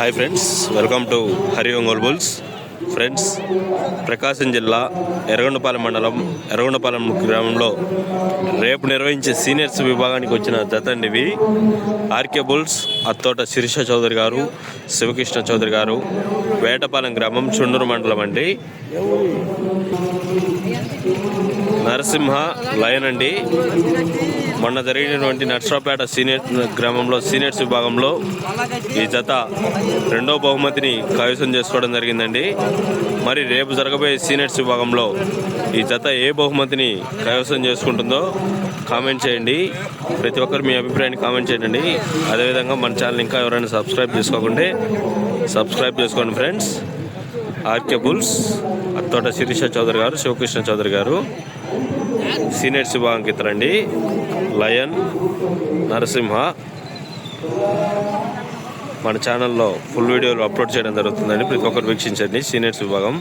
Hi friends welcome to Hari Ongole bulls friends Prakasam జిల్లా ఎర్రగొండపాలెం మండలం ఎర్రగొండపాలెం గ్రామంలో రేపు నిర్వహించే సీనియర్స్ విభాగానికి వచ్చిన జత అండి ఆర్కే బుల్స్ అత్తోట శిరీష చౌదరి గారు శివకృష్ణ చౌదరి గారు వేటపాలెం గ్రామం చుండూరు మండలం అండి. నరసింహ లయన్ అండి. మొన్న జరిగినటువంటి నర్సరాపేట సీనియర్ గ్రామంలో సీనియర్స్ విభాగంలో ఈ జత రెండో బహుమతిని కైవసం చేసుకోవడం జరిగిందండి. మరి రేపు జరగబోయే సీనియర్స్ విభాగంలో ఈ జత ఏ బహుమతిని కైవసం చేసుకుంటుందో కామెంట్ చేయండి. ప్రతి ఒక్కరు మీ అభిప్రాయాన్ని కామెంట్ చేయండి. అదేవిధంగా మన ఛానల్ ఇంకా ఎవరైనా సబ్స్క్రైబ్ చేసుకోకుంటే సబ్స్క్రైబ్ చేసుకోండి friends. RK bulls Attota Sirisha Chaudhary గారు శివకృష్ణ చౌదరి గారు. సీనియర్స్ విభాగంకి ఇతరండి లయన్ నరసింహ. మన ఛానల్లో ఫుల్ వీడియోలు అప్లోడ్ చేయడం జరుగుతుందండి ప్రతి ఒక్కరు వీక్షించండి. సీనియర్స్ విభాగం.